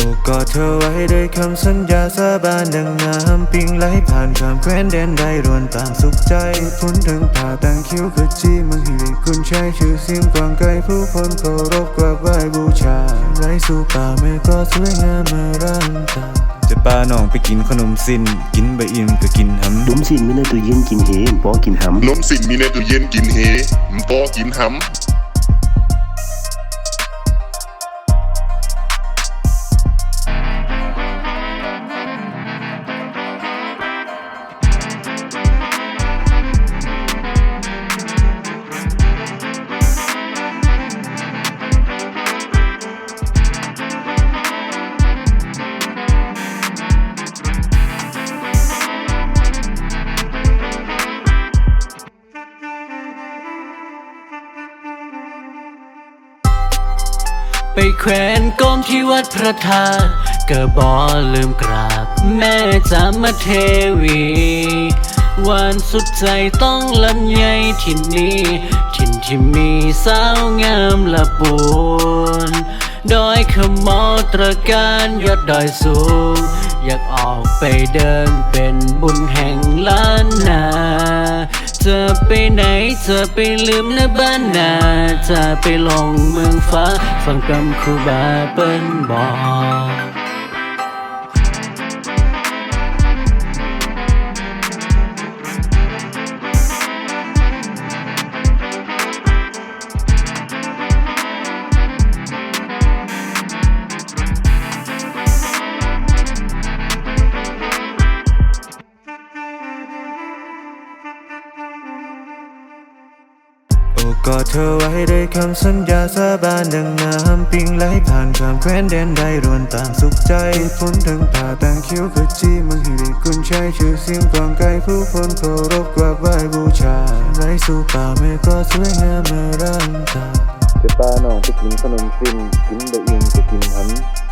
โอ้กอดเธอไว้ด้วยคำสัญญาสาบานดังน้ำปิงไหลผ่านข้ามแคว้นแดนใดรวนตามสุขใจพ้นถึงผ่าตั้งคิ้วคือจีมังหิริคุณใช้ชื่อเสียงกว้างไกลผู้คนเคารพกราบไหว้บูชาไรสู่ป่าแม่ก็สวยงามเมื่อร่างตาจะพาน้องไปกินขนมสิ้นกินบะอิ่มก็กินหำนมสิ่งมีในตู้เย็นกินเฮปอกินหำนมสิ่งมีในตู้เย็นกินเฮมปอกินหำ ไปแขวนก้มที่วัดพระธาตุกิดบอลืมกราบ แม่จามเทวี วันสุดใจต้องลำใหญ่ที่นี่ถิ่นที่มีสาวงามละปูนดอยขมอตรการยอดดอยสูง อยากออกไปเดินเป็นบุญแห่งล้านนา จะไปไหนจะไปลืมนะบ้านนาจะไปลงเมืองฟ้า ฟังคำครูบาเปิ้นบอก กอดเธอไว้ด้วยคำสัญญาสาบานดังน้ำปิงไหลผ่านข้ามแคว้นแดนใดรวนตามสุขใจพ้นถึงผ่าตั้งคิ้วคือจีมังหิริคุณใช้ชื่อเสียงกว้างไกลผู้คนเคารพกราบไหว้บูชาไรสู่ป่าแม่ก็สวยงามเมื่อร่างตาจะพาน้องไปกินขนมสิ้นกินบะอิ่มก็กินหำ